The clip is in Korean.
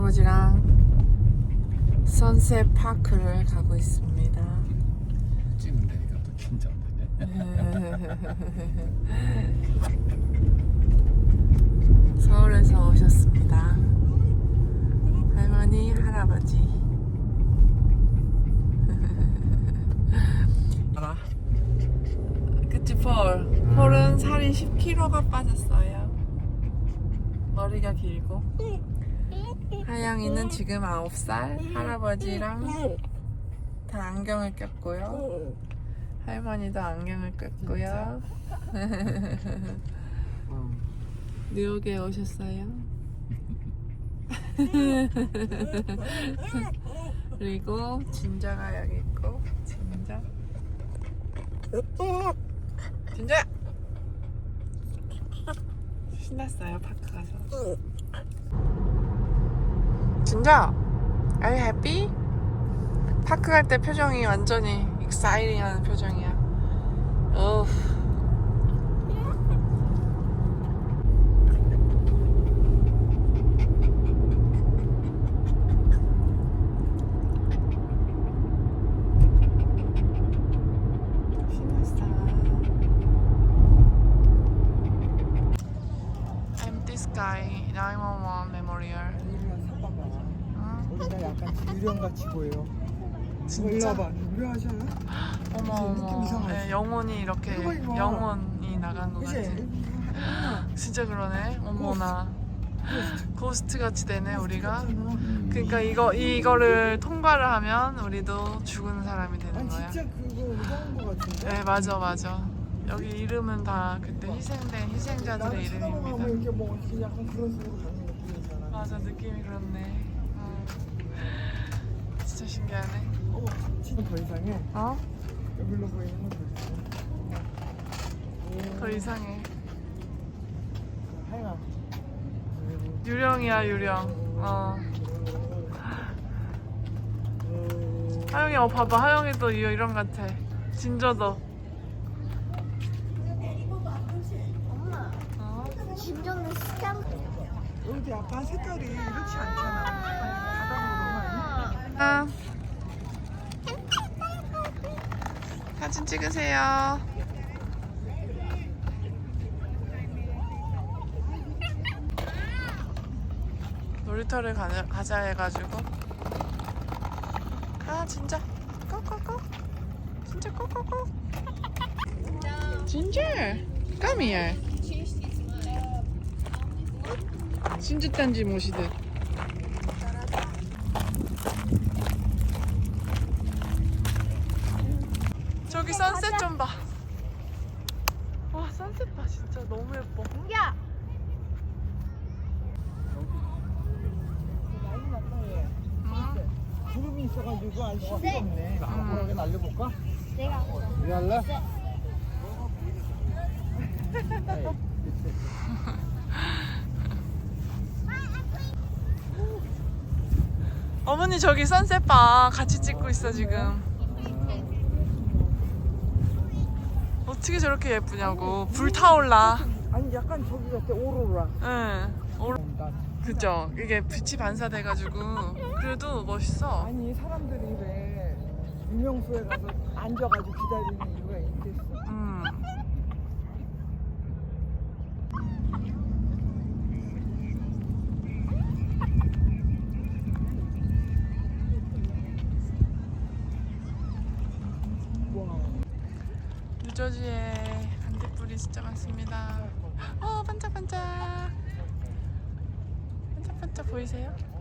할아버지랑 선셋 파크를 가고 있습니다. 찍는다니까 또 긴장되네. 서울에서 오셨습니다. 할머니, 할아버지. 알아. 그치, 폴. 폴은 살이 10kg가 빠졌어요. 머리가 길고. 하영이는 지금 9살. 할아버지랑 다 안경을 꼈고요. 할머니도 안경을 꼈고요. 뉴욕에 오셨어요? 그리고 진자가 여기 있고 진자 진자 신났어요 파크 가서 진자 Are you happy? 파크 갈 때 표정이 완전히 하는 표정이야 어 Sky 911 Memorial. 우리가 약간 유령같이 보여. 이거 진짜? 유령하지 않아? 어머 느낌 어머. 이상하지? 네, 영혼이 이렇게 이거, 이거. 영혼이 나간 것 그치? 같아. 진짜 그러네. 어머나. 고스트 같이 되네 우리가. 있잖아. 그러니까 이거 이거를 통과를 하면 우리도 죽은 사람이 되는 아니 거야. 진짜 그거 의도한 거 같은데? 네 맞아 맞아. 여기 이름은 다 그때 희생된 희생자들의 나는 쳐다보면 이름입니다. 이렇게 뭐 어떻게 약간 그런 식으로 가는 느낌이잖아. 맞아 느낌이 그렇네. 어. 진짜 신기하네. 어, 진짜 더 이상해. 어? 여기로 보이는 건 더 이상해. 더 이상해. 하영아. 유령이야 유령. 어. 하영이 어 봐봐 하영이도 이- 이런 같아. 진저도. 어? 진정은 스탬프. 여기 약간 색깔이 이렇지 않잖아. 바닥으로 아. 사진 찍으세요. 놀이터를 가자, 가자 해가지고. 아 진짜. 꼬꼬꼬 진짜 꼬꼬꼬 진짜? come here 진주단지 모시듯 선셋 좀 봐. 와 선셋 봐 진짜 너무 예뻐. 야. 구름이 있어가지고 알 수가 없네. 뭐라게 날려볼까? 내가 왜 할래? 어머니 저기 선셋 봐 같이 찍고 있어 지금. 어떻게 저렇게 예쁘냐고 불 타올라. 아니 약간 저기 같아 오로라. 응. 오- 나 그죠? 이게 빛이 반사돼가지고 그래도 멋있어. 아니 사람들이 왜 유명소에 가서 앉아가지고 기다리는 이유가 있겠어. 음. 와. 뉴저지에 반딧불이 진짜 많습니다. 어 반짝반짝. 반짝반짝 보이세요?